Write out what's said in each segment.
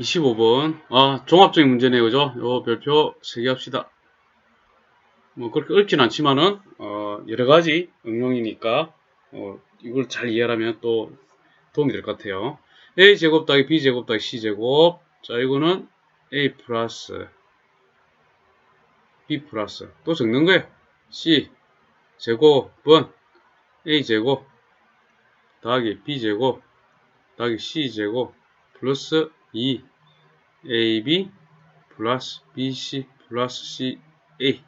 25번. 아, 종합적인 문제네요. 그죠? 요 별표 3개 합시다. 뭐, 그렇게 어렵진 않지만은, 어, 여러 가지 응용이니까, 어, 이걸 잘 이해하면 또 도움이 될 것 같아요. a제곱 더하기 b제곱 더하기 c제곱. 자, 이거는 a 플러스 b 플러스. 또 적는 거예요. c 제곱은 a제곱 더하기 b제곱 더하기 c제곱 플러스 2 ab 플러스 bc 플러스 ca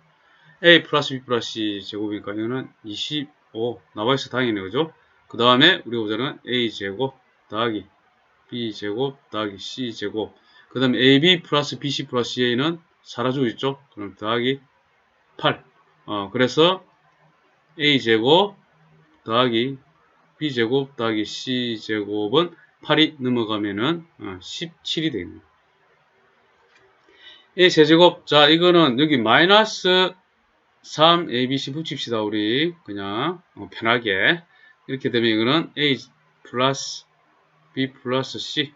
a 플러스 b 플러스 c 제곱이니까 이거는 25 나와있어 당연히 그죠? 그 다음에 우리가 보자는 a 제곱 더하기 b 제곱 더하기 c 제곱 그 다음에 ab 플러스 bc 플러스 ca는 사라지고 있죠? 그럼 더하기 8 어, 그래서 a 제곱 더하기 b 제곱 더하기 c 제곱은 8이 넘어가면은 17이 되겠네요. a 세제곱 자 이거는 여기 마이너스 3 abc 붙입시다 우리. 그냥 어, 편하게. 이렇게 되면 이거는 a 플러스 b 플러스 c.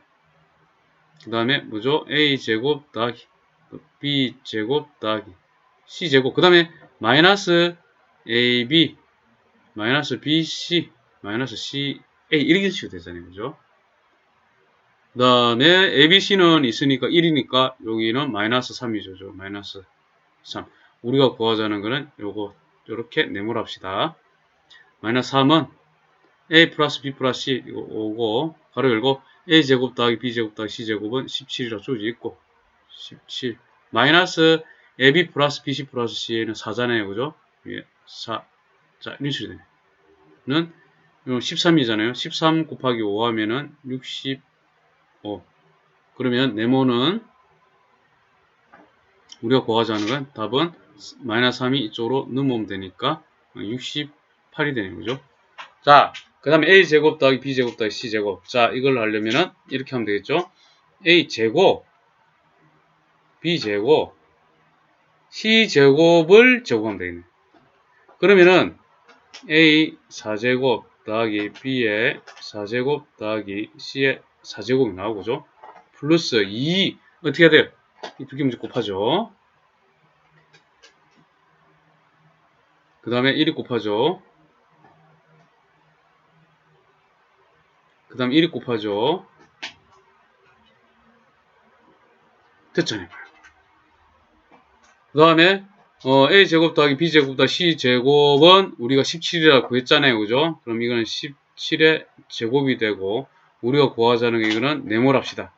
그 다음에 뭐죠? A 제곱 더하기 b 제곱 더하기 c 제곱. 그 다음에 마이너스 ab 마이너스 bc 마이너스 ca 이렇게 식으로 되잖아요. 그죠 그 다음에 ABC는 있으니까 1이니까 여기는 마이너스 3이죠. 마이너스 3. 우리가 구하자는 거는 요거 요렇게 네모랍시다. 마이너스 3은 A 플러스 B 플러스 C 이거 오고 가로 열고 A제곱 더하기 B제곱 더하기 C제곱은 17이라 조지 있고 17 마이너스 AB 플러스 BC 플러스 C에는 4잖아요. 그죠? 이게 4. 자, 이런 식으로 되네. 는 13이잖아요. 13 곱하기 5 하면은 60 5. 그러면 네모는 우리가 구하자는 건 답은 마이너스 3이 이쪽으로 넘어오면 되니까 68이 되는 거죠. 자, 그 다음에 a제곱 더하기 b제곱 더하기 c제곱. 자, 이걸 하려면은 이렇게 하면 되겠죠. a제곱, b제곱, c제곱을 제곱하면 되겠네. 그러면은 a 4제곱 더하기 b의 4제곱 더하기 c의 4제곱이 나오고죠. 플러스 2 어떻게 해야 돼요? 이 두 개 문제 곱하죠. 그 다음에 1이 곱하죠. 그 다음에 1이 곱하죠. 됐잖아요. 그 다음에 어, a제곱 더하기 b제곱 더하기 c제곱은 우리가 17이라고 구했잖아요. 그죠? 그럼 이거는 17의 제곱이 되고 우리가 구하자는 게 이거는 네모랍시다.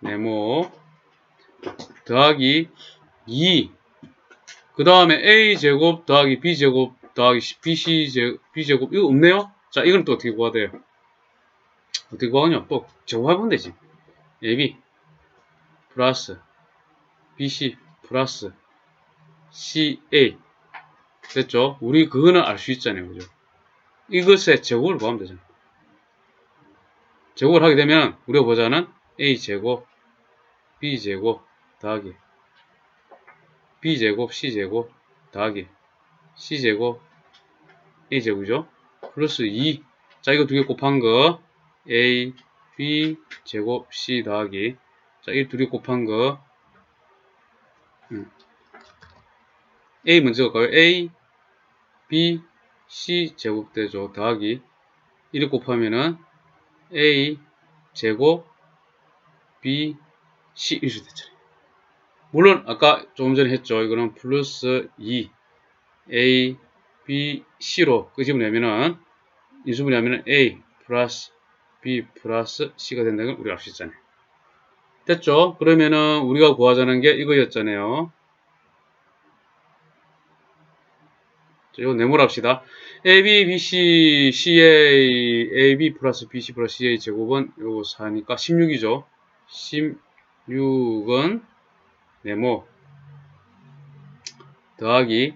네모 더하기 2. 그 다음에 a제곱 더하기 b제곱 더하기 bc제곱, b제곱 이거 없네요? 자, 이건 또 어떻게 구해야 돼요? 어떻게 구하냐? 또 제곱해보면 되지. ab 플러스 bc 플러스 ca 됐죠? 우리 그거는 알 수 있잖아요. 그죠? 이것의 제곱을 구하면 되잖아요. 제곱을 하게 되면 우리가 보자는 a제곱 b제곱 더하기 b제곱 c제곱 더하기 c제곱 a제곱이죠. 플러스 2. 자, 이거 두 개 곱한 거 a, b 제곱 c 더하기 자, 이 두 개 곱한 거 음. a 먼저 갈까요? a, b, c 제곱되죠. 더하기 1을 곱하면은 a 제곱 b c 이렇게 됐잖아요. 물론 아까 조금 전에 했죠. 이거는 플러스 2 a b c로 끄집어내면은 인수분해 하면은 a 플러스 b 플러스 c가 된다는 걸 우리가 알 수 있잖아요. 됐죠? 그러면은 우리가 구하자는 게 이거였잖아요. 이거 네모랍시다. AB, BC, CA, AB 플러스 BC 플러스 CA 제곱은 요거 4니까 16이죠. 16은 네모 더하기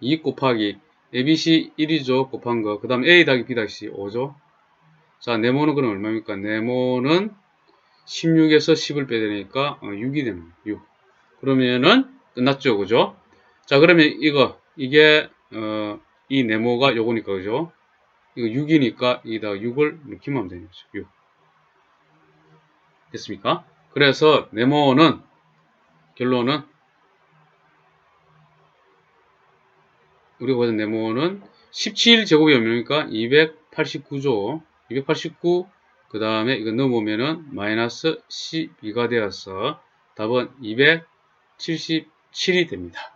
2 곱하기 ABC 1이죠. 곱한 거. 그 다음 A 더하기 B 더하기 C 5죠. 자, 네모는 그럼 얼마입니까? 네모는 16에서 10을 빼내니까 6이 되는 거예요. 6. 그러면은 끝났죠. 그죠? 자, 그러면 이거 이게 어, 이 네모가 요거니까 그죠? 이거 6이니까 이다 6을 이렇게 하면 되는 거죠. 6. 됐습니까? 그래서 네모는 결론은 우리가 보던 네모는 17제곱이 얼마입니까? 289죠. 289, 그 다음에 이거 넘으면은 마이너스 12가 되어서 답은 277이 됩니다.